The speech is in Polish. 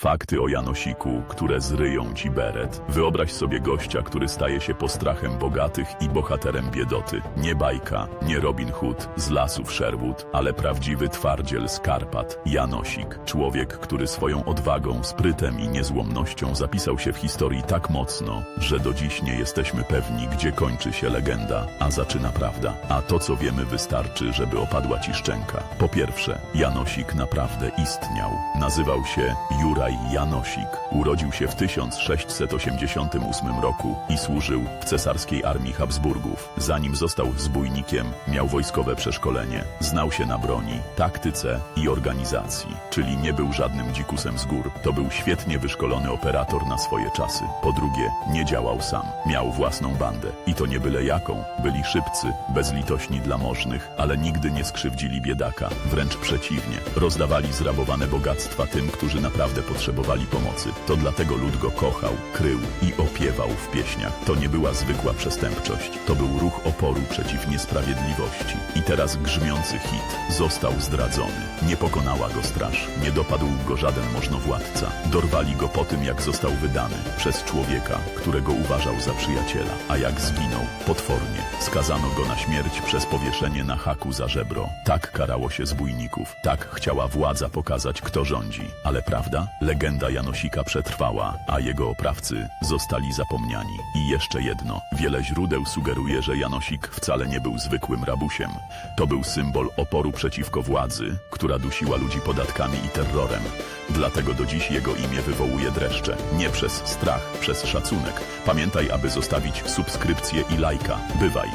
Fakty o Janosiku, które zryją ci beret. Wyobraź sobie gościa, który staje się postrachem bogatych i bohaterem biedoty. Nie bajka, nie Robin Hood z lasów Sherwood, ale prawdziwy twardziel z Karpat. Janosik. Człowiek, który swoją odwagą, sprytem i niezłomnością zapisał się w historii tak mocno, że do dziś nie jesteśmy pewni, gdzie kończy się legenda, a zaczyna prawda. A to, co wiemy, wystarczy, żeby opadła ci szczęka. Po pierwsze, Janosik naprawdę istniał. Nazywał się Juraj Janosik. Urodził się w 1688 roku i służył w cesarskiej armii Habsburgów. Zanim został zbójnikiem, miał wojskowe przeszkolenie. Znał się na broni, taktyce i organizacji, czyli nie był żadnym dzikusem z gór. To był świetnie wyszkolony operator na swoje czasy. Po drugie, nie działał sam. Miał własną bandę. I to nie byle jaką. Byli szybcy, bezlitośni dla możnych, ale nigdy nie skrzywdzili biedaka. Wręcz przeciwnie. Rozdawali zrabowane bogactwa tym, którzy naprawdę potrzebowali pomocy. To dlatego lud go kochał, krył i opiewał w pieśniach. To nie była zwykła przestępczość. To był ruch oporu przeciw niesprawiedliwości. I teraz grzmiący hit został zdradzony. Nie pokonała go straż. Nie dopadł go żaden możnowładca. Dorwali go po tym, jak został wydany przez człowieka, którego uważał za przyjaciela. A jak zginął? Potwornie. Skazano go na śmierć przez powieszenie na haku za żebro. Tak karało się zbójników. Tak chciała władza pokazać, kto rządzi. Ale prawda? Legenda Janosika przetrwała, a jego oprawcy zostali zapomniani. I jeszcze jedno. Wiele źródeł sugeruje, że Janosik wcale nie był zwykłym rabusiem. To był symbol oporu przeciwko władzy, która dusiła ludzi podatkami i terrorem. Dlatego do dziś jego imię wywołuje dreszcze. Nie przez strach, przez szacunek. Pamiętaj, aby zostawić subskrypcję i lajka. Bywaj.